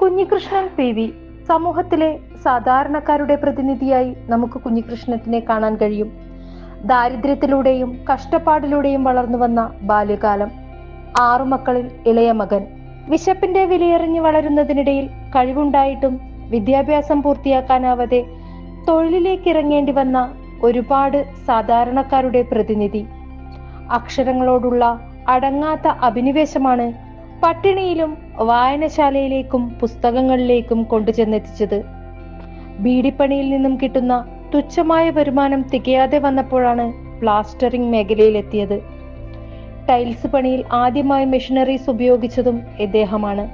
Kunhikrishnan P V. സമൂഹത്തിലെ സാധാരണക്കാരുടെ പ്രതിനിധിയായി നമുക്ക് കുഞ്ഞികൃഷ്ണത്തിനെ കാണാൻ കഴിയും. ദാരിദ്ര്യത്തിലൂടെയും കഷ്ടപ്പാടിലൂടെയും വളർന്നു വന്ന ബാല്യകാലം. ആറു മക്കളിൽ ഇളയ മകൻ. വിശപ്പിന്റെ വിലയെറിഞ്ഞ് വളരുന്നതിനിടയിൽ കഴിവുണ്ടായിട്ടും വിദ്യാഭ്യാസം പൂർത്തിയാക്കാനാവാതെ തൊഴിലിലേക്ക് ഇറങ്ങേണ്ടി വന്ന ഒരുപാട് സാധാരണക്കാരുടെ പ്രതിനിധി. അക്ഷരങ്ങളോടുള്ള അടങ്ങാത്ത അഭിനിവേശമാണ് പട്ടിണിയിലും വായനശാലയിലേക്കും പുസ്തകങ്ങളിലേക്കും കൊണ്ടുചെന്നെത്തിച്ചത്. ബീഡിപ്പണിയിൽ നിന്നും കിട്ടുന്ന തുച്ഛമായ വരുമാനം തികയാതെ വന്നപ്പോഴാണ് പ്ലാസ്റ്ററിംഗ് മേഖലയിലെത്തിയത്. ടൈൽസ് പണിയിൽ ആദ്യമായി മെഷീനറീസ് ഉപയോഗിച്ചതും ഇദ്ദേഹമാണ്.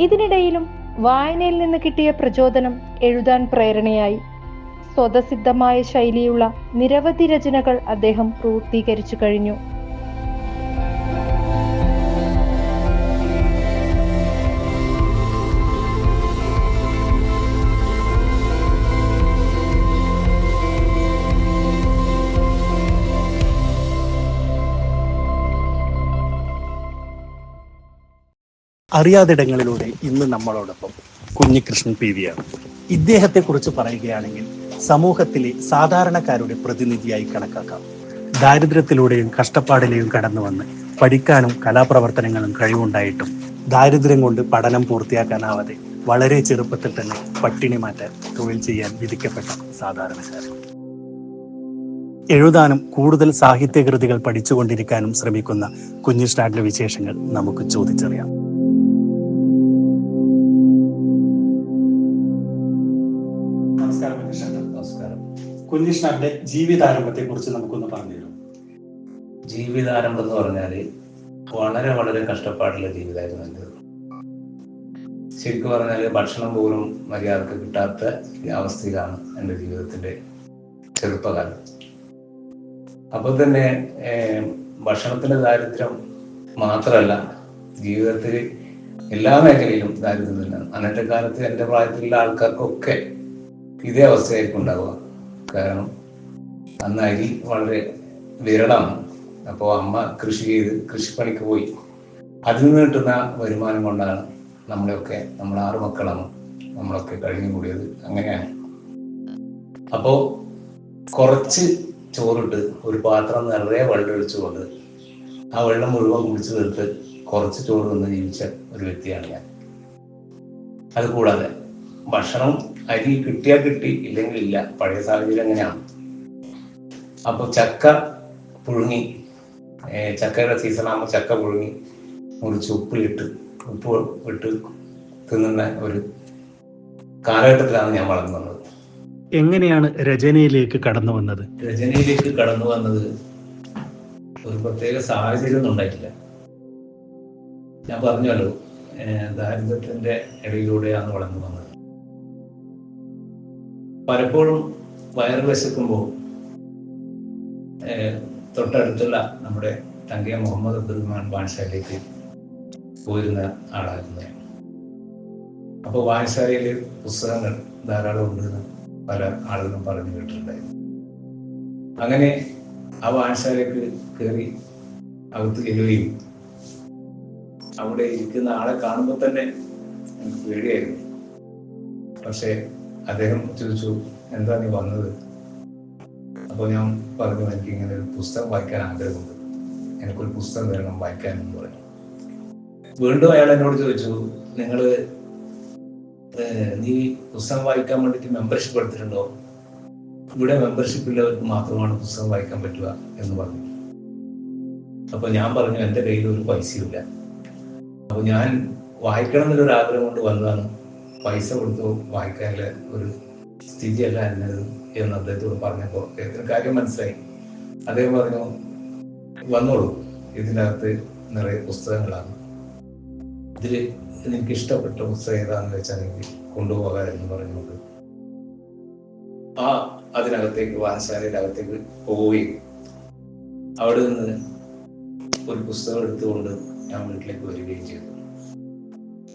ഇതിനിടയിലും വായനയിൽ നിന്ന് കിട്ടിയ പ്രചോദനം എഴുതാൻ പ്രേരണയായി. സ്വതസിദ്ധമായ ശൈലിയുള്ള നിരവധി രചനകൾ അദ്ദേഹം പൂർത്തീകരിച്ചു കഴിഞ്ഞു. അറിയാതിടങ്ങളിലൂടെ ഇന്ന് നമ്മളോടൊപ്പം കുഞ്ഞികൃഷ്ണൻ പി വിയാണ് ഇദ്ദേഹത്തെ കുറിച്ച് പറയുകയാണെങ്കിൽ സമൂഹത്തിലെ സാധാരണക്കാരുടെ പ്രതിനിധിയായി കണക്കാക്കാം. ദാരിദ്ര്യത്തിലൂടെയും കഷ്ടപ്പാടിലെയും കടന്നു വന്ന് പഠിക്കാനും കലാപ്രവർത്തനങ്ങളും കഴിവുണ്ടായിട്ടും ദാരിദ്ര്യം കൊണ്ട് പഠനം പൂർത്തിയാക്കാനാവാതെ വളരെ ചെറുപ്പത്തിൽ തന്നെ പട്ടിണി മാറ്റാൻ തൊഴിൽ ചെയ്യാൻ വിധിക്കപ്പെട്ട സാധാരണക്കാരൻ. എഴുതാനും കൂടുതൽ സാഹിത്യകൃതികൾ പഠിച്ചുകൊണ്ടിരിക്കാനും ശ്രമിക്കുന്ന കുഞ്ഞിഷ്ടാന്റെ വിശേഷങ്ങൾ നമുക്ക് ചോദിച്ചറിയാം. കുഞ്ഞിഷ്ണാന്റെ ജീവിതാരംഭത്തെ കുറിച്ച് നമുക്കൊന്ന് പറഞ്ഞു തരും ജീവിതാരംഭം എന്ന് പറഞ്ഞാൽ വളരെ വളരെ കഷ്ടപ്പാടുള്ള ജീവിതമായിരുന്നു എന്റെ. ശരിക്കും പറഞ്ഞാൽ ഭക്ഷണം പോലും മര്യാദയ്ക്ക് കിട്ടാത്ത അവസ്ഥയിലാണ് എന്റെ ജീവിതത്തിന്റെ ചെറുപ്പകാലം. അപ്പോൾ തന്നെ ഭക്ഷണത്തിന്റെ ദാരിദ്ര്യം മാത്രമല്ല ജീവിതത്തിൽ എല്ലാ മേഖലയിലും ദാരിദ്ര്യം തന്നെയാണ് അന്നത്തെ കാലത്ത് എന്റെ പ്രായത്തിലുള്ള ആൾക്കാർക്കൊക്കെ ഇതേ അവസ്ഥയായിരിക്കും ഉണ്ടാവുക. കാരണം അന്ന് അരി വളരെ വിരളമാണ് അപ്പോൾ അമ്മ കൃഷി ചെയ്ത് കൃഷിപ്പണിക്ക് പോയി. അതിൽ നിന്ന് കിട്ടുന്ന വരുമാനം കൊണ്ടാണ് നമ്മളെയൊക്കെ നമ്മൾ ആറ് മക്കളാണ് നമ്മളൊക്കെ കഴിഞ്ഞു കൂടിയത്. അങ്ങനെയാണ്. അപ്പോൾ കുറച്ച് ചോറിട്ട് ഒരു പാത്രം നിറയെ വെള്ളം ഒഴിച്ചുകൊണ്ട് ആ വെള്ളം മുഴുവൻ കുടിച്ചു തീർത്ത് കുറച്ച് ചോറ് നിന്ന് ജീവിച്ച ഒരു വ്യക്തിയാണ് ഞാൻ. അത് കൂടാതെ ഭക്ഷണം അരി കിട്ടിയാൽ കിട്ടി ഇല്ലെങ്കിൽ ഇല്ല പഴയ സാഹചര്യം അങ്ങനെയാണ്. അപ്പൊ ചക്ക പുഴുങ്ങി. ചക്കയുടെ സീസൺ ആകുമ്പോൾ ചക്ക പുഴുങ്ങി. മുറിച്ച് ഉപ്പിലിട്ട് ഉപ്പ് ഇട്ട് തിന്നുന്ന ഒരു കാലഘട്ടത്തിലാണ് ഞാൻ വളർന്നു വന്നത്. എങ്ങനെയാണ് രചനയിലേക്ക് കടന്നു വന്നത്? രചനയിലേക്ക് കടന്നു വന്നത് ഒരു പ്രത്യേക സാഹചര്യം ഒന്നും ഉണ്ടായിട്ടില്ല. ഞാൻ പറഞ്ഞല്ലോ ദാരിദ്ര്യത്തിന്റെ ഇടയിലൂടെയാണ് വളർന്നു വന്നത്. പലപ്പോഴും വയറ് വിശക്കുമ്പോൾ തൊട്ടടുത്തുള്ള നമ്മുടെ തങ്കയ മുഹമ്മദ് അബ്ദുറഹ്മാൻ വാൻശാലയിലേക്ക് പോയിരുന്ന ആളായിരുന്നു. അപ്പോൾ വായനശാലയിൽ പുസ്തകങ്ങൾ ധാരാളം ഉണ്ടെന്ന് പല ആളുകളും പറഞ്ഞു കേട്ടിട്ടുണ്ടായിരുന്നു അങ്ങനെ ആ വായനശാലയ്ക്ക് കയറി അകത്ത് ചെല്ലുകയും അവിടെ ഇരിക്കുന്ന ആളെ കാണുമ്പോൾ തന്നെ എനിക്ക് പേടിയായിരുന്നു പക്ഷേ അദ്ദേഹം ചോദിച്ചു എന്താ നീ വന്നത്? അപ്പോൾ ഞാൻ പറഞ്ഞു എനിക്ക് ഇങ്ങനെ ഒരു പുസ്തകം വായിക്കാൻ ആഗ്രഹമുണ്ട്. എനിക്കൊരു പുസ്തകം തരണം വായിക്കാൻ എന്ന് പറഞ്ഞു. വീണ്ടും അയാൾ എന്നോട് ചോദിച്ചു നിങ്ങൾ നീ പുസ്തകം വായിക്കാൻ വേണ്ടിയിട്ട് മെമ്പർഷിപ്പ് എടുത്തിട്ടുണ്ടോ? ഇവിടെ മെമ്പർഷിപ്പ് ഉള്ളവർക്ക് മാത്രമാണ് പുസ്തകം വായിക്കാൻ പറ്റുക എന്ന് പറഞ്ഞു. അപ്പൊ ഞാൻ പറഞ്ഞു എന്റെ കയ്യിൽ ഒരു പൈസയില്ല അപ്പൊ ഞാൻ വായിക്കണം എന്നുള്ളൊരു ആഗ്രഹം കൊണ്ട് വന്നതാണ്. പൈസ കൊടുത്തു വായിക്കാനുള്ള ഒരു സ്ഥിതിയല്ല എന്നത് എന്ന് അദ്ദേഹത്തോട് പറഞ്ഞപ്പോൾ അദ്ദേഹത്തിന് കാര്യം മനസ്സിലായി. അദ്ദേഹം പറഞ്ഞു വന്നോളൂ ഇതിനകത്ത് നിറയെ പുസ്തകങ്ങളാണ്. ഇതിൽ എനിക്ക് ഇഷ്ടപ്പെട്ട പുസ്തകം ഏതാണെന്ന് വെച്ചാൽ എനിക്ക് കൊണ്ടുപോകാൻ എന്ന് പറഞ്ഞുകൊണ്ട്. ആ അതിനകത്തേക്ക് വായനശാലയുടെ അകത്തേക്ക് പോവുകയും അവിടെ നിന്ന് ഒരു പുസ്തകം എടുത്തുകൊണ്ട് ഞാൻ വീട്ടിലേക്ക് വരികയും ചെയ്തു.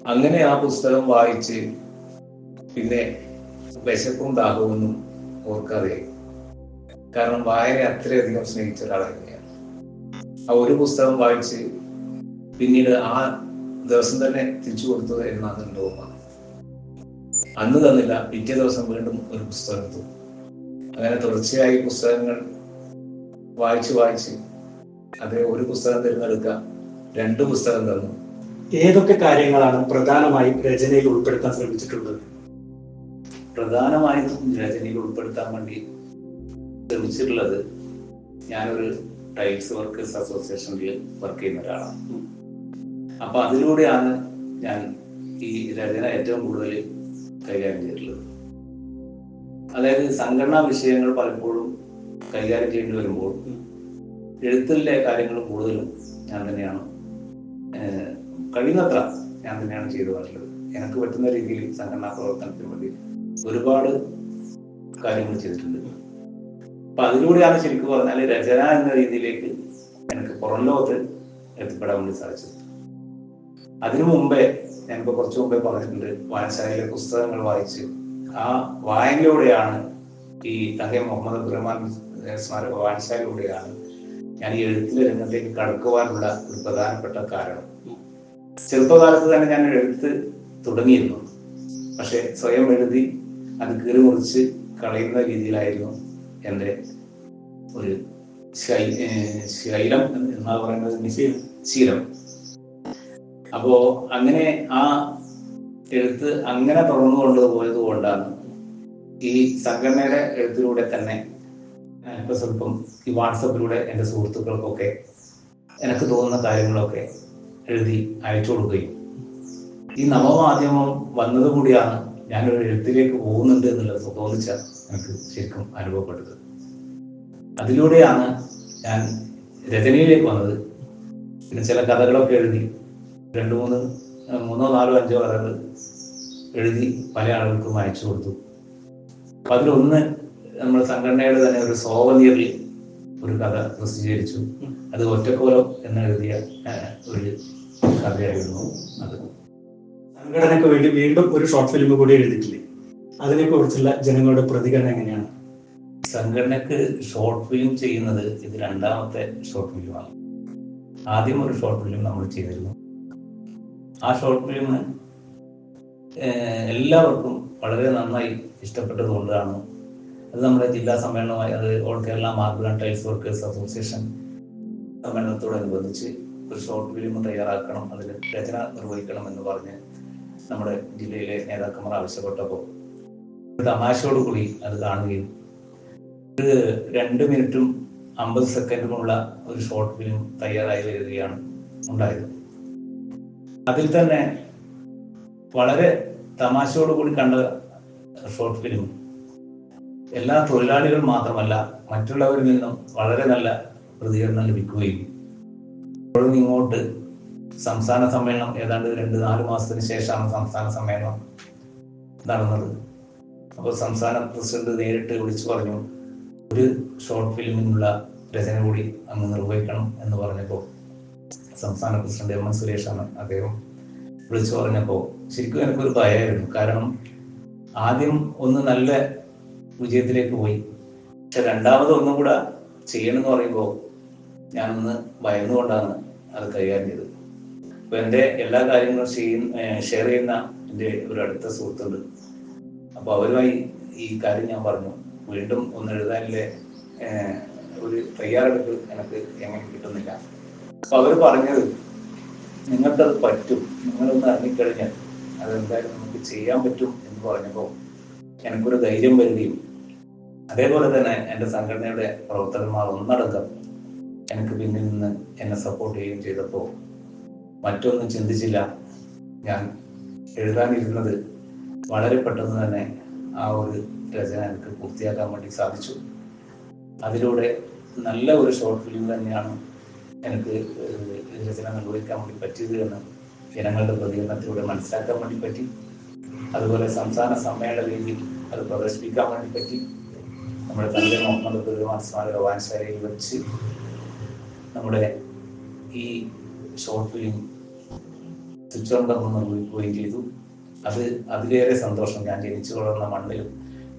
അങ്ങനെ ആ പുസ്തകം വായിച്ച് പിന്നെ വിശപ്പും ദാഹമൊന്നും ഓർക്കാതെ കാരണം വായന അത്രയധികം സ്നേഹിച്ച ഒരാളായിരുന്നു ആ ഒരു പുസ്തകം വായിച്ച് പിന്നീട് ആ ദിവസം തന്നെ തിരിച്ചു കൊടുത്തത് എന്നാണ് എന്റെ ഓർമ്മ. അന്ന് തന്നില്ല പിറ്റേ ദിവസം വീണ്ടും ഒരു പുസ്തകം എടുത്തു. അങ്ങനെ തുടർച്ചയായി പുസ്തകങ്ങൾ വായിച്ച് വായിച്ച് അതേ ഒരു പുസ്തകം തിരഞ്ഞെടുക്കുക രണ്ട് പുസ്തകം തന്നു. ഏതൊക്കെ കാര്യങ്ങളാണ് പ്രധാനമായും രചനയിൽ ഉൾപ്പെടുത്താൻ ശ്രമിച്ചിട്ടുള്ളത്? പ്രധാനമായും രചനയിൽ ഉൾപ്പെടുത്താൻ വേണ്ടി ശ്രമിച്ചിട്ടുള്ളത് ഞാനൊരു ടൈൽസ് വർക്കേഴ്സ് അസോസിയേഷനിൽ വർക്ക് ചെയ്യുന്ന ഒരാളാണ്. അപ്പൊ അതിലൂടെയാണ് ഞാൻ ഈ രചന ഏറ്റവും കൂടുതൽ കൈകാര്യം ചെയ്തിട്ടുള്ളത്. അതായത് സംഘടനാ വിഷയങ്ങൾ പലപ്പോഴും കൈകാര്യം ചെയ്യേണ്ടി വരുമ്പോൾ എഴുത്തിലെ കാര്യങ്ങൾ കൂടുതലും ഞാൻ തന്നെയാണ് കഴിയുന്നത്ര ഞാൻ തന്നെയാണ് ചെയ്തു വന്നിട്ടുള്ളത് എനിക്ക് പറ്റുന്ന രീതിയിൽ സംഘടനാ പ്രവർത്തനത്തിന് വേണ്ടി ഒരുപാട് കാര്യങ്ങൾ ചെയ്തിട്ടുണ്ട്. അപ്പൊ അതിലൂടെയാണ് ശരിക്കും പറഞ്ഞാൽ രചന എന്ന രീതിയിലേക്ക് എനിക്ക് പുറം ലോകത്ത് എത്തിപ്പെടാൻ വേണ്ടി സാധിച്ചത്. അതിനു മുമ്പേ ഞാനിപ്പോ കുറച്ചു മുമ്പേ പറഞ്ഞിട്ടുണ്ട് വായനശാലയിലെ പുസ്തകങ്ങൾ വായിച്ച് ആ വായനയിലൂടെയാണ് ഈ തഹെ മുഹമ്മദ് അബ്ദുറഹ്മാൻ സ്മാരക വായനശാലയിലൂടെയാണ് ഞാൻ ഈ എഴുത്തിലെ രംഗത്തേക്ക് കടക്കുവാനുള്ള ഒരു പ്രധാനപ്പെട്ട കാരണം. ചെറുപ്പകാലത്ത് തന്നെ ഞാൻ എഴുത്ത് തുടങ്ങിയിരുന്നു. പക്ഷെ സ്വയം എഴുതി അത് കീറി മുറിച്ച് കളയുന്ന രീതിയിലായിരുന്നു എന്റെ ഒരു ശൈലം എന്നാ പറയുന്നത്? ശീലം. അപ്പോ അങ്ങനെ ആ എഴുത്ത് അങ്ങനെ തുടർന്നു കൊണ്ടുപോയത് കൊണ്ടാണ് ഈ സംഘടനയുടെ എഴുത്തിലൂടെ തന്നെ ഇപ്പൊ സ്വല്പം ഈ വാട്സപ്പിലൂടെ എന്റെ സുഹൃത്തുക്കൾക്കൊക്കെ എനിക്ക് തോന്നുന്ന കാര്യങ്ങളൊക്കെ എഴുതി അയച്ചു കൊടുക്കുകയും. ഈ നവമാധ്യമം വന്നത് കൂടിയാണ് ഞാനൊരു എഴുത്തിലേക്ക് പോകുന്നുണ്ട് എന്നുള്ളത് തോന്നിച്ച എനിക്ക് ശരിക്കും അനുഭവപ്പെട്ടത്. അതിലൂടെയാണ് ഞാൻ രചനയിലേക്ക് വന്നത്. പിന്നെ ചില കഥകളൊക്കെ എഴുതി രണ്ട് മൂന്ന് മൂന്നോ നാലോ അഞ്ചോ കഥകൾ എഴുതി പല ആളുകൾക്കും അയച്ചു കൊടുത്തു. അപ്പൊ അതിലൊന്ന് നമ്മുടെ സംഘടനയുടെ തന്നെ ഒരു സോവനിയറിൽ ഒരു കഥ പ്രസിദ്ധീകരിച്ചു. അത് ഒറ്റക്കോലം എന്ന് എഴുതിയ ഒരു കഥയായിരുന്നു അത്. സംഘടനക്ക് വേണ്ടി വീണ്ടും ഒരു ഷോർട്ട് ഫിലിം കൂടി എഴുതിയിട്ടില്ലേ? അതിനെ കുറിച്ചുള്ള ജനങ്ങളുടെ പ്രതികരണം എങ്ങനെയാണ്? സംഘടനക്ക് ഷോർട്ട് ഫിലിം ചെയ്യുന്നത് ഇത് രണ്ടാമത്തെ ഷോർട്ട് ഫിലിമാണ്. ആദ്യം ഒരു ഷോർട്ട് ഫിലിം നമ്മൾ ചെയ്തിരുന്നു. ആ ഷോർട്ട് ഫിലിം എല്ലാവർക്കും വളരെ നന്നായി ഇഷ്ടപ്പെട്ടത് കൊണ്ടാണ് അത് നമ്മുടെ ജില്ലാ സമ്മേളനമായി അത് all Kerala marble and tiles workers association സമ്മേളനത്തോടനുബന്ധിച്ച് ഒരു ഷോർട്ട് ഫിലിം തയ്യാറാക്കണം അതിൽ രചന നിർവഹിക്കണം എന്ന് പറഞ്ഞ് നമ്മുടെ ജില്ലയിലെ നേതാക്കന്മാർ ആവശ്യപ്പെട്ടപ്പോൾ തമാശയോടുകൂടി അത് കാണുകയും ഒരു രണ്ട് മിനിറ്റും അമ്പത് സെക്കൻഡുമുള്ള ഒരു ഷോർട്ട് ഫിലിം തയ്യാറായി വരികയാണ് ഉണ്ടായത്. അതിൽ തന്നെ വളരെ തമാശയോടുകൂടി കണ്ട ഷോർട്ട് ഫിലിം എല്ലാ തൊഴിലാളികൾ മാത്രമല്ല മറ്റുള്ളവരിൽ നിന്നും വളരെ നല്ല പ്രതികരണം ലഭിക്കുകയും. ഇപ്പോഴും ഇങ്ങോട്ട് സംസ്ഥാന സമ്മേളനം ഏതാണ്ട് രണ്ട് നാല് മാസത്തിന് ശേഷമാണ് സംസ്ഥാന സമ്മേളനം നടന്നത്. അപ്പോൾ സംസ്ഥാന പ്രസിഡന്റ് നേരിട്ട് വിളിച്ചു പറഞ്ഞു ഒരു ഷോർട്ട് ഫിലിമിനുള്ള രചന കൂടി അങ്ങ് നിർവഹിക്കണം എന്ന് പറഞ്ഞപ്പോൾ സംസ്ഥാന പ്രസിഡന്റ് എം. എൻ. സുരേഷാണ് അദ്ദേഹം വിളിച്ചു പറഞ്ഞപ്പോൾ ശരിക്കും എനിക്കൊരു ഭയമായിരുന്നു കാരണം ആദ്യം ഒന്ന് നല്ല വിജയത്തിലേക്ക് പോയി. പക്ഷെ രണ്ടാമത് ഒന്നും കൂടെ ചെയ്യണമെന്ന് പറയുമ്പോൾ ഞാനൊന്ന് ഭയന്നുകൊണ്ടാണ് അത് കൈകാര്യം ചെയ്തത്. അപ്പൊ എന്റെ എല്ലാ കാര്യങ്ങളും ചെയ്യുന്ന ഷെയർ ചെയ്യുന്ന എന്റെ ഒരു അടുത്ത സുഹൃത്തുണ്ട്. അപ്പൊ അവരുമായി ഈ കാര്യം ഞാൻ പറഞ്ഞു. വീണ്ടും ഒന്ന് എഴുതാനില്ലേ? ഒരു തയ്യാറെടുപ്പ് എനിക്ക് എങ്ങനെ കിട്ടുന്നില്ല. അപ്പൊ അവർ പറഞ്ഞത് നിങ്ങൾക്കത് പറ്റും. നിങ്ങളൊന്ന് ഇറങ്ങിക്കഴിഞ്ഞാൽ അതെന്തായാലും നമുക്ക് ചെയ്യാൻ പറ്റും എന്ന് പറഞ്ഞപ്പോൾ എനിക്കൊരു ധൈര്യം വരികയും അതേപോലെ തന്നെ എന്റെ സംഘടനയുടെ പ്രവർത്തകന്മാർ ഒന്നടങ്കം എനിക്ക് പിന്നിൽ നിന്ന് എന്നെ സപ്പോർട്ട് ചെയ്യുകയും ചെയ്തപ്പോൾ മറ്റൊന്നും ചിന്തിച്ചില്ല. ഞാൻ എഴുതാനിരുന്നത് വളരെ പെട്ടെന്ന് തന്നെ ആ ഒരു രചന എനിക്ക് പൂർത്തിയാക്കാൻ വേണ്ടി സാധിച്ചു. അതിലൂടെ നല്ല ഒരു ഷോർട്ട് ഫിലിം തന്നെയാണ് എനിക്ക് രചന നിർവഹിക്കാൻ വേണ്ടി പറ്റിയത് എന്ന് ജനങ്ങളുടെ പ്രതികരണത്തിലൂടെ മനസ്സിലാക്കാൻ വേണ്ടി പറ്റി. അതുപോലെ സംസ്ഥാന സമ്മേളന വേദിയിൽ അത് പ്രദർശിപ്പിക്കാൻ വേണ്ടി പറ്റി. നമ്മുടെ തന്റെ മുഹമ്മദ് പെരുമാൻ സ്മാരക വായനശാലയിൽ വെച്ച് നമ്മുടെ ഈ ഷോർട്ട് ഫിലിം സ്വിച്ച് നിർമ്മിക്കുകയും ചെയ്തു. അത് അതിലേറെ സന്തോഷം. ഞാൻ ജനിച്ചു വളർന്ന മണ്ണിലും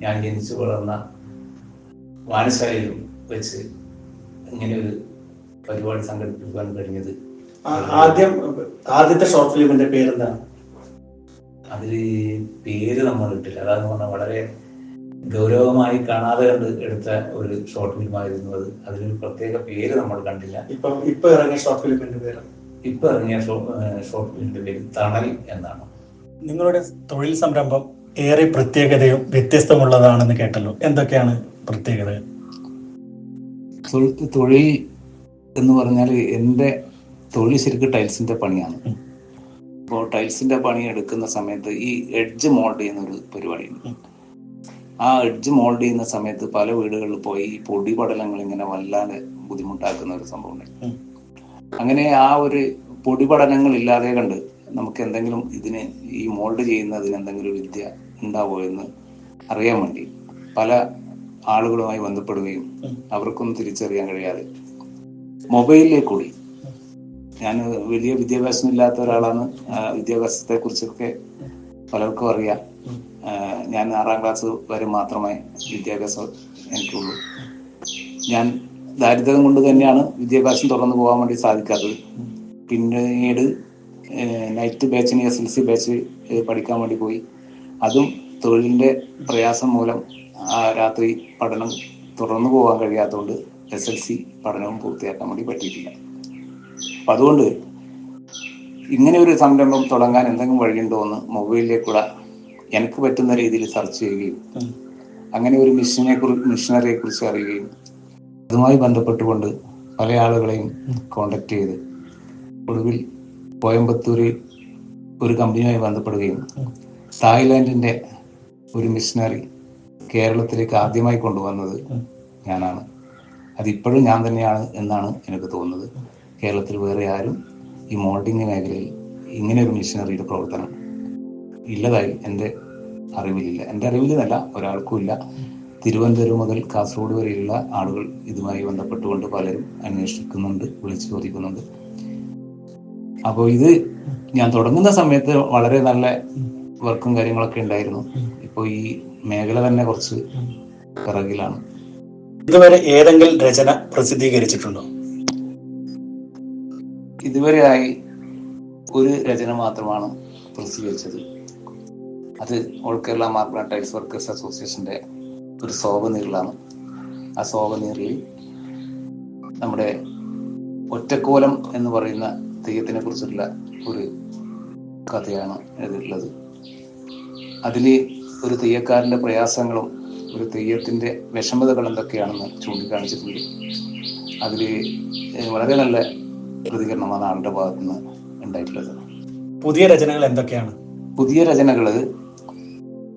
ഞാൻ ജനിച്ചു വളർന്ന വായനശാലയിലും വെച്ച് ഇങ്ങനെ ഒരു പരിപാടി സംഘടിപ്പിക്കാൻ കഴിഞ്ഞത്. ആദ്യം ആദ്യത്തെ ഷോർട്ട് ഫിലിമിന്റെ പേരെന്താണ്? അതിൽ പേര് നമ്മൾ ഇട്ടില്ല. അതാന്ന് പറഞ്ഞാൽ വളരെ ഗൗരവമായി കാണാതെ കണ്ട് എടുത്ത ഒരു ഷോർട്ട് ഫിലിമായിരുന്നു അത്. അതിനൊരു പ്രത്യേക പേര് നമ്മൾ കണ്ടില്ല. ഇപ്പൊ ഇപ്പൊ ഇറങ്ങിയ ഷോർട്ട് ഫിലിമിന്റെ പേര്? ഇപ്പൊ ഇറങ്ങിയ ഷോർട്ട് ഫിലിമിന്റെ പേര് തണൽ എന്നാണ്. നിങ്ങളുടെ തൊഴിൽ സംരംഭം ഏറെ പ്രത്യേകതയും വ്യത്യസ്തമുള്ളതാണെന്ന് കേട്ടല്ലോ. എന്തൊക്കെയാണ് പ്രത്യേകത? തൊഴിൽ തൊഴിൽ എന്ന് പറഞ്ഞാൽ എന്റെ തൊഴിൽ ശരിക്കും ടൈൽസിന്റെ പണിയാണ്. ഉം. അപ്പോൾ ടൈൽസിന്റെ പണി എടുക്കുന്ന സമയത്ത് ഈ എഡ്ജ് മോൾഡ് ചെയ്യുന്ന ഒരു പരിപാടിയുണ്ട്. ആ എഡ്ജ് മോൾഡ് ചെയ്യുന്ന സമയത്ത് പല വീടുകളിൽ പോയി ഈ പൊടി പടലങ്ങൾ ഇങ്ങനെ വല്ലാതെ ബുദ്ധിമുട്ടാക്കുന്ന ഒരു സംഭവം ഉണ്ട് അങ്ങനെ ആ ഒരു പൊടി പഠനങ്ങൾ ഇല്ലാതെ കണ്ട് നമുക്ക് എന്തെങ്കിലും ഇതിന് ഈ മോൾഡ് ചെയ്യുന്നതിന് എന്തെങ്കിലും വിദ്യ ഉണ്ടാവോ എന്ന് അറിയാൻ വേണ്ടി പല ആളുകളുമായി ബന്ധപ്പെടുകയും. അവർക്കൊന്നും തിരിച്ചറിയാൻ കഴിയാതെ മൊബൈലിലേക്ക് കൂടി ഞാൻ വലിയ വിദ്യാഭ്യാസം ഇല്ലാത്ത ഒരാളാണ്. വിദ്യാഭ്യാസത്തെ കുറിച്ചൊക്കെ പലർക്കും അറിയാം. ഞാൻ ആറാം ക്ലാസ് വരെ മാത്രമേ വിദ്യാഭ്യാസം എനിക്കുള്ളൂ. ഞാൻ ദാരിദ്ര്യം കൊണ്ട് തന്നെയാണ് വിദ്യാഭ്യാസം തുടർന്ന് പോകാൻ വേണ്ടി സാധിക്കാത്തത്. പിന്നീട് നൈറ്റ് ബാച്ചിന് എസ് എൽ സി ബാച്ച് പഠിക്കാൻ വേണ്ടി പോയി. അതും തൊഴിലിന്റെ പ്രയാസം മൂലം രാത്രി പഠനം തുടർന്നു പോകാൻ കഴിയാത്തതുകൊണ്ട് എസ് എൽ സി പഠനവും പൂർത്തിയാക്കാൻ വേണ്ടി പറ്റിയിട്ടില്ല. അപ്പൊ അതുകൊണ്ട് ഇങ്ങനെ ഒരു സംരംഭം തുടങ്ങാൻ എന്തെങ്കിലും വഴിയുണ്ടോ എന്ന് മൊബൈലിലേക്കൂടെ എനിക്ക് പറ്റുന്ന രീതിയിൽ സെർച്ച് ചെയ്യുകയും അങ്ങനെ ഒരു മിഷനെ കുറിച്ച് മിഷനറിയെ കുറിച്ച് അറിയുകയും അതുമായി ബന്ധപ്പെട്ടുകൊണ്ട് പല ആളുകളെയും കോണ്ടാക്ട് ചെയ്ത് ഒടുവിൽ കോയമ്പത്തൂര് ഒരു കമ്പനിയുമായി ബന്ധപ്പെടുകയും തായ്ലാന്റിന്റെ ഒരു മിഷനറി കേരളത്തിലേക്ക് ആദ്യമായി കൊണ്ടുവന്നത് ഞാനാണ്. അതിപ്പോഴും ഞാൻ തന്നെയാണ് എന്നാണ് എനിക്ക് തോന്നുന്നത്. കേരളത്തിൽ വേറെ ആരും ഈ മോൾഡിംഗ് മേഖലയിൽ ഇങ്ങനെ ഒരു മിഷനറിയുടെ പ്രവർത്തനം ഇല്ലതായി എന്റെ അറിവിലില്ല. എന്റെ അറിവിലെന്നല്ല ഒരാൾക്കും ഇല്ല. തിരുവനന്തപുരം മുതൽ കാസർഗോഡ് വരെയുള്ള ആളുകൾ ഇതുമായി ബന്ധപ്പെട്ടുകൊണ്ട് പലരും അന്വേഷിക്കുന്നുണ്ട് വിളിച്ചു ചോദിക്കുന്നുണ്ട്. അപ്പോൾ ഇത് ഞാൻ തുടങ്ങുന്ന സമയത്ത് വളരെ നല്ല വർക്കും കാര്യങ്ങളൊക്കെ ഉണ്ടായിരുന്നു. ഇപ്പോൾ ഈ മേഖല തന്നെ കുറച്ച് പിറകിലാണ്. ഇതുവരെ ഏതെങ്കിലും രചന പ്രസിദ്ധീകരിച്ചിട്ടുണ്ടോ? ഇതുവരെയായി ഒരു രചന മാത്രമാണ് പ്രസിദ്ധീകരിച്ചത്. അത് all Kerala marble tiles workers അസോസിയേഷന്റെ ഒരു ശോഭനീറിലാണ്. ആ ശോഭനീറിൽ നമ്മുടെ ഒറ്റക്കോലം എന്ന് പറയുന്ന തെയ്യത്തിനെ കുറിച്ചുള്ള ഒരു കഥയാണ് എഴുതിയിട്ടുള്ളത്. അതിൽ ഒരു തെയ്യക്കാരന്റെ പ്രയാസങ്ങളും ഒരു തെയ്യത്തിന്റെ വിഷമതകൾ എന്തൊക്കെയാണെന്ന് ചൂണ്ടിക്കാണിച്ചിട്ടുണ്ട്. അതിൽ വളരെ നല്ല പ്രതികരണമാണ് ആളുടെ ഭാഗത്തു നിന്ന് ഉണ്ടായിട്ടുള്ളത്. പുതിയ രചനകൾ എന്തൊക്കെയാണ്? പുതിയ രചനകൾ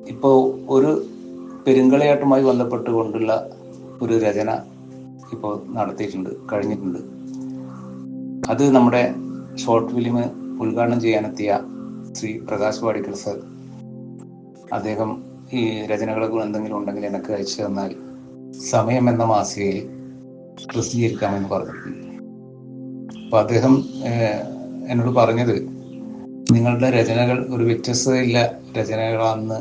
ഇപ്പോൾ ഒരു പെരുങ്കളിയാട്ടുമായി ബന്ധപ്പെട്ടുകൊണ്ടുള്ള ഒരു രചന ഇപ്പോൾ നടത്തിയിട്ടുണ്ട് കഴിഞ്ഞിട്ടുണ്ട്. അത് നമ്മുടെ ഷോർട്ട് ഫിലിം ഉദ്ഘാടനം ചെയ്യാനെത്തിയ ശ്രീ പ്രകാശ് വാടിക്കൽ സർ. അദ്ദേഹം ഈ രചനകളൊക്കെ എന്തെങ്കിലും ഉണ്ടെങ്കിൽ എനിക്ക് അയച്ചു തന്നാൽ സമയം എന്ന മാസികയിൽ പ്രസിദ്ധീകരിക്കാമെന്ന് പറഞ്ഞിട്ടുണ്ട്. അപ്പൊ അദ്ദേഹം എന്നോട് പറഞ്ഞത് നിങ്ങളുടെ രചനകൾ ഒരു വ്യത്യസ്തതയില്ല രചനകളാണെന്ന്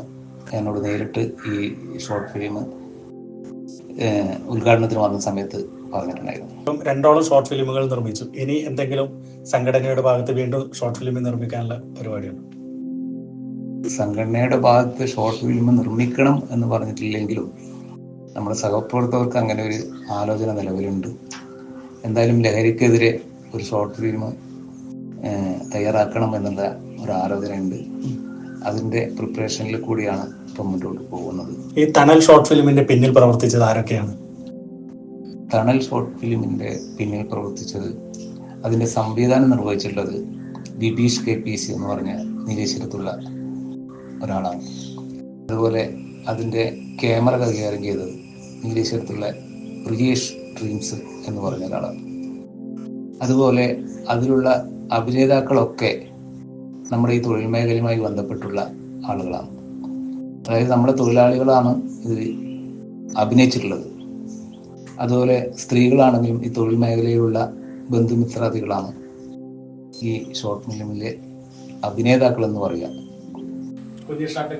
എന്നോട് നേരിട്ട് ഈ ഷോർട്ട് ഫിലിം ഉദ്ഘാടനത്തിന് വന്ന സമയത്ത് പറഞ്ഞിട്ടുണ്ടായിരുന്നു. ഇപ്പം രണ്ടോളം ഷോർട്ട് ഫിലിമുകൾ നിർമ്മിച്ചു. ഇനി എന്തെങ്കിലും സംഘടനയുടെ ഭാഗത്ത് വീണ്ടും ഷോർട്ട് ഫിലിം നിർമ്മിക്കാനുള്ള പരിപാടിയുണ്ട്? സംഘടനയുടെ ഭാഗത്ത് ഷോർട്ട് ഫിലിം നിർമ്മിക്കണം എന്ന് പറഞ്ഞിട്ടില്ലെങ്കിലും നമ്മുടെ സഹപ്രവർത്തകർക്ക് അങ്ങനെ ഒരു ആലോചന നിലവിലുണ്ട്. എന്തായാലും ലഹരിക്കെതിരെ ഒരു ഷോർട്ട് ഫിലിം തയ്യാറാക്കണം എന്നുള്ള ഒരു ആലോചനയുണ്ട്. അതിന്റെ പ്രിപ്പറേഷനിൽ കൂടിയാണ് ഇപ്പം മുന്നോട്ട് പോകുന്നത്. ഈ തണൽ ഷോർട്ട് ഫിലിമിന്റെ പിന്നിൽ പ്രവർത്തിച്ചത് ആരൊക്കെയാണ്? തണൽ ഷോർട്ട് ഫിലിമിന്റെ പിന്നിൽ പ്രവർത്തിച്ചത് അതിന്റെ സംവിധാനം നിർവഹിച്ചിട്ടുള്ളത് ബിബീഷ് കെ പി സി എന്ന് പറഞ്ഞ നീലേശ്വരത്തുള്ള ഒരാളാണ്. അതുപോലെ അതിന്റെ ക്യാമറ കൈകാര്യം ചെയ്തത് നീലേശ്വരത്തുള്ള റിയേഷ് ഡ്രീംസ് എന്ന് പറഞ്ഞ ഒരാളാണ്. അതുപോലെ അതിലുള്ള അഭിനേതാക്കളൊക്കെ നമ്മുടെ ഈ തൊഴിൽ മേഖലയുമായി ബന്ധപ്പെട്ടുള്ള ആളുകളാണ്. അതായത് നമ്മുടെ തൊഴിലാളികളാണ് ഇതിൽ അഭിനയിച്ചിട്ടുള്ളത്. അതുപോലെ സ്ത്രീകളാണെങ്കിലും ഈ തൊഴിൽ മേഖലയിലുള്ള ബന്ധുമിത്രാദികളാണ് ഈ ഷോർട്ട് ഫിലിമിലെ അഭിനേതാക്കൾ എന്ന് പറയാം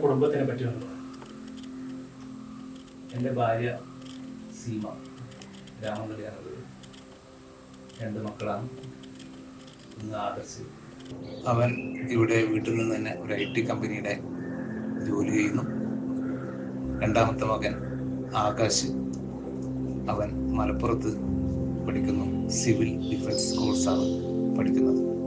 കുടുംബത്തിനെ പറ്റി എന്റെ ഭാര്യ സീമ രാമങ്കലിയാണത് രണ്ട് മക്കളാണ്. ഒന്ന് അവൻ ഇവിടെ വീട്ടിൽ നിന്ന് തന്നെ ഒരു ഐ ടി കമ്പനിയുടെ ജോലി ചെയ്യുന്നു. രണ്ടാമത്തെ മകൻ ആകാശ്. അവൻ മലപ്പുറത്ത് പഠിക്കുന്നു. സിവിൽ ഡിഫൻസ് കോഴ്സാണ് പഠിക്കുന്നത്.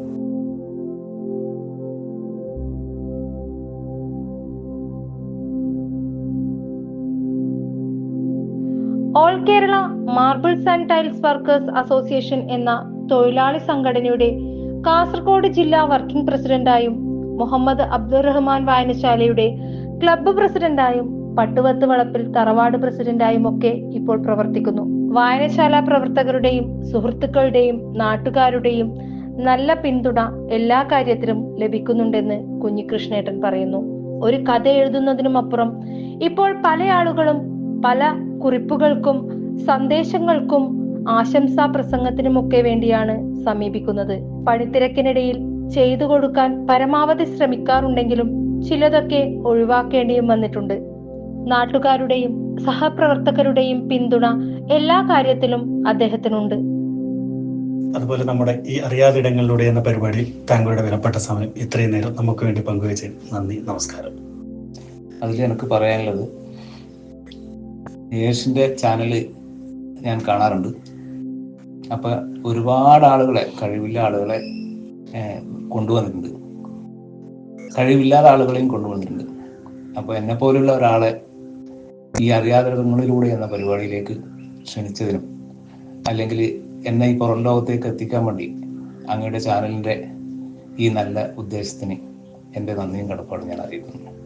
Kerala marbles and tiles workers association എന്ന തൊഴിലാളി സംഘടനയുടെ കാസർഗോഡ് ജില്ലാ വർക്കിംഗ് പ്രസിഡന്റായും മുഹമ്മദ് അബ്ദുറഹ്മാൻ വായനശാലയുടെ ക്ലബ്ബ് പ്രസിഡന്റായും പട്ടുവത്ത് വളപ്പിൽ തറവാട് പ്രസിഡന്റായും ഒക്കെ ഇപ്പോൾ പ്രവർത്തിക്കുന്നു. വായനശാല പ്രവർത്തകരുടെയും സുഹൃത്തുക്കളുടെയും നാട്ടുകാരുടെയും നല്ല പിന്തുണ എല്ലാ കാര്യത്തിലും ലഭിക്കുന്നുണ്ടെന്ന് കുഞ്ഞികൃഷ്ണേട്ടൻ പറയുന്നു. ഒരു കഥ എഴുതുന്നതിനുമപ്പുറം ഇപ്പോൾ പല ആളുകളും പല കുറിപ്പുകൾക്കും സന്ദേശങ്ങൾക്കും ആശംസാ പ്രസംഗത്തിനുമൊക്കെ വേണ്ടിയാണ് സമീപിക്കുന്നത്. പണിത്തിരക്കിനിടയിൽ ചെയ്തു കൊടുക്കാൻ പരമാവധി ശ്രമിക്കാറുണ്ടെങ്കിലും ചിലതൊക്കെ ഒഴിവാക്കേണ്ടിയും വന്നിട്ടുണ്ട്. നാട്ടുകാരുടെയും സഹപ്രവർത്തകരുടെയും പിന്തുണ എല്ലാ കാര്യത്തിലും അദ്ദേഹത്തിനുണ്ട്. അതുപോലെ നമ്മുടെ ഈ അറിയാതിടങ്ങളിലൂടെ എന്ന പരിപാടിയിൽ താങ്കളുടെ വിലപ്പെട്ട സമയം ഇത്രയും നേരം നമുക്ക് വേണ്ടി പങ്കുവച്ചതിന് നന്ദി നമസ്കാരം. അതിൽ എനിക്ക് പറയാനുള്ളത് യേശിന്റെ ചാനൽ ഞാൻ കാണാറുണ്ട്. അപ്പോൾ ഒരുപാട് ആളുകളെ കഴിവില്ല ആളുകളെ കൊണ്ടുവന്നിട്ടുണ്ട്. കഴിവില്ലാത്ത ആളുകളെയും കൊണ്ടുവന്നിട്ടുണ്ട്. അപ്പോൾ എന്നെ പോലുള്ള ഒരാളെ ഈ അറിയാതങ്ങളിലൂടെ എന്ന പരിപാടിയിലേക്ക് ക്ഷണിച്ചതിനും അല്ലെങ്കിൽ എന്നെ ഈ പുറം ലോകത്തേക്ക് എത്തിക്കാൻ വേണ്ടി അങ്ങയുടെ ചാനലിന്റെ ഈ നല്ല ഉദ്ദേശത്തിന് എന്റെ നന്ദിയും കടപ്പാടും ഞാൻ അറിയിക്കുന്നു.